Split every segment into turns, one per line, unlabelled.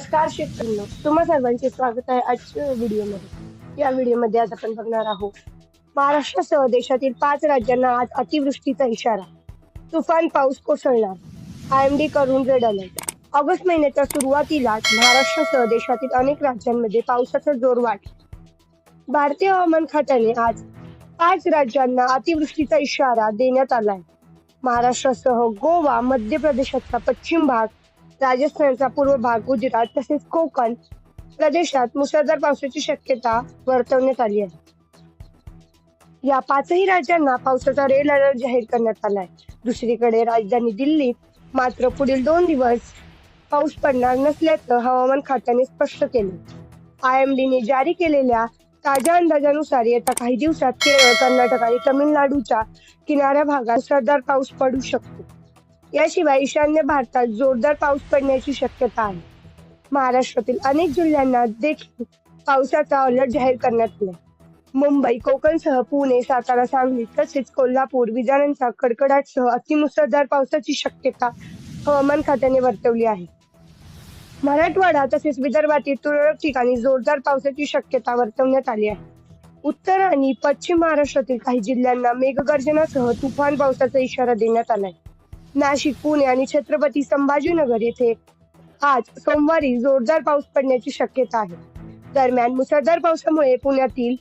नमस्कार शेतकऱ्यांनो तुम्हा सर्वांचे स्वागत आहे आजच्या व्हिडिओमध्ये. या व्हिडिओमध्ये आज आपण बघणार आहोत महाराष्ट्रासह देशातील पाच राज्यांना आज अतिवृष्टीचा इशारा. तुफान पाऊस कोसळणार. आय एम डी करून रेड अलर्ट ऑगस्ट महिन्याच्या सुरुवातीलाच महाराष्ट्रासह देशातील अनेक राज्यांमध्ये पावसाचा जोर वाढ भारतीय हवामान खात्याने आज पाच राज्यांना अतिवृष्टीचा इशारा देण्यात आला आहे महाराष्ट्रासह गोवा मध्य प्रदेशाचा पश्चिम भाग राजस्थानचा पूर्व भाग गुजरात तसेच कोकण प्रदेशात मुसळधार पावसाची शक्यता वर्तवण्यात आली आहे. या पाचही राज्यांना पावसाचा रेड अलर्ट जाहीर करण्यात आलाय. दुसरीकडे राजधानी दिल्लीत मात्र पुढील दोन दिवस पाऊस पडणार नसल्याचं हवामान खात्याने स्पष्ट केले आय एम डीने जारी केलेल्या ताज्या अंदाजानुसार येत्या काही दिवसात केरळ कर्नाटक आणि तमिळनाडूच्या किनाऱ्या भागात मुसळधार पाऊस पडू शकतो. याशिवाय ईशान्य भारतात जोरदार पाऊस पडण्याची शक्यता आहे. महाराष्ट्रातील अनेक जिल्ह्यांना देखील पावसाचा अलर्ट जाहीर करण्यात आला मुंबई कोकणसह पुणे सातारा सांगली तसेच कोल्हापूर विजारांचा कडकडाटसह अतिमुसळधार पावसाची शक्यता हवामान खात्याने वर्तवली आहे. मराठवाडा तसेच विदर्भातील तुरळक ठिकाणी जोरदार पावसाची शक्यता वर्तवण्यात आली आहे. उत्तर आणि पश्चिम महाराष्ट्रातील काही जिल्ह्यांना मेघगर्जनासह तुफान पावसाचा इशारा देण्यात आलाय. नाशिक पुणे आणि छत्रपती संभाजीनगर येथे आज सोमवारी जोरदार पाऊस पडण्याची शक्यता आहे. दरम्यान मुसळधार पावसामुळे पुण्यातील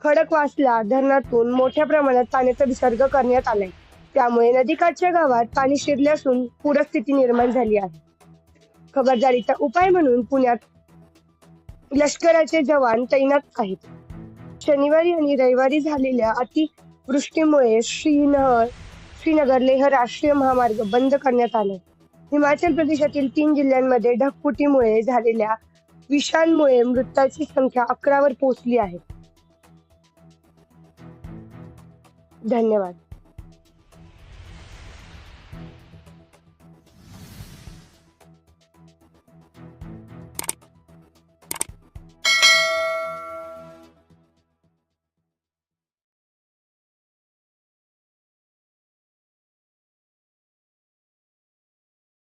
खडकवासला धरणातून मोठ्या प्रमाणात पाण्याचा विसर्ग करण्यात आलाय. त्यामुळे नदीकाठच्या गावात पाणी शिरले असून पूरस्थिती निर्माण झाली आहे. खबरदारीचा उपाय म्हणून पुण्यात लष्कराचे जवान तैनात आहेत. शनिवारी आणि रविवारी झालेल्या अतिवृष्टीमुळे श्रीनहर श्रीनगर लेह राष्ट्रीय महामार्ग बंद करण्यात आले. हिमाचल प्रदेशातील तीन जिल्ह्यांमध्ये ढगफुटीमुळे झालेल्या विषांमुळे मृतांची संख्या अकरावर पोहोचली आहे. धन्यवाद.